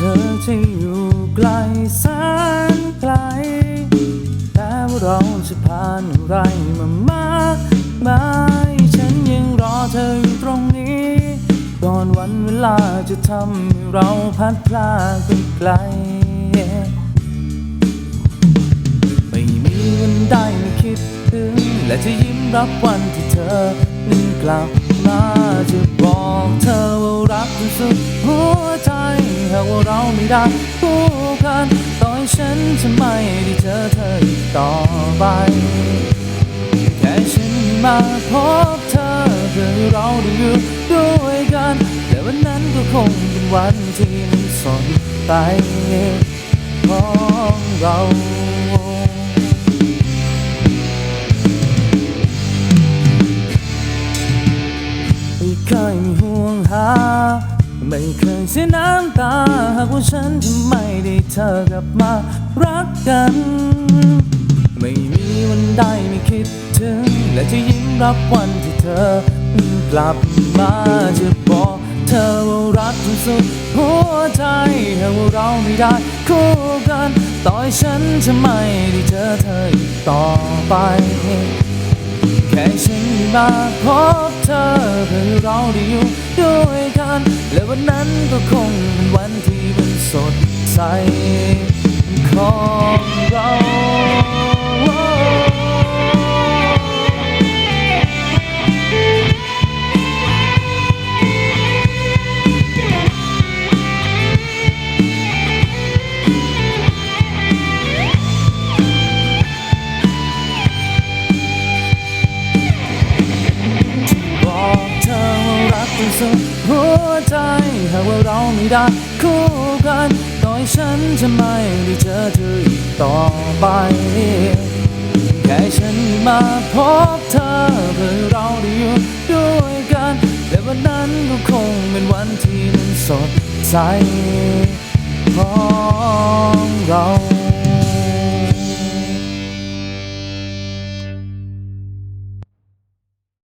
ธอจะอยู่ไกลแสนไกล แต่ว่าเราจะผ่านอะไรมามากมายฉันยังรอเธออยู่ตรงนี้ก่อนวันเวลาจะทำให้เราพัดพลาดไปไกล ไม่มีวันได้ไม่คิดถึง และจะยิ้มรับวันที่เธอนั้นกลับมา หาว่าเราไม่ได้คู่กันต่อให้ฉันจะไม่ได้เจอเธออีกต่อไป แค่ฉันมาพบเธอเพื่อให้เราได้อยู่ด้วยกันและวันนั้นก็คงเป็นวันที่มันสดใสของเราไม่เคยมีห่วงหา ไม่เคยเสียน้ำตาหากว่าฉันจะไม่ได้เธอกลับมารักกัน ไม่มีวันใดไม่คิดถึง และจะยิ้มรับวันที่เธอกลับมาจะบอกเธอว่ารักจนสุดหัวใจหากว่าเราไม่ได้คู่กัน ต่อให้ฉันจะไม่ได้เจอเธออีกต่อไปแค่ฉ มาพบเธอเพื่อเราได้อยู่ด้วยกัน และวันนั้นก็คงเป็นวันที่มันสดใส ว่สุดหัวใจหากว่าเราไม่ได้คู่กันต่อให้ฉันจะไม่ได้เจอเธออีกต่อไปแค่ฉันมาพบเธอเพื่อเราได้อยู่ด้วยกันและวันนั้นก็คงเป็นวันที่มันสดใสของเรา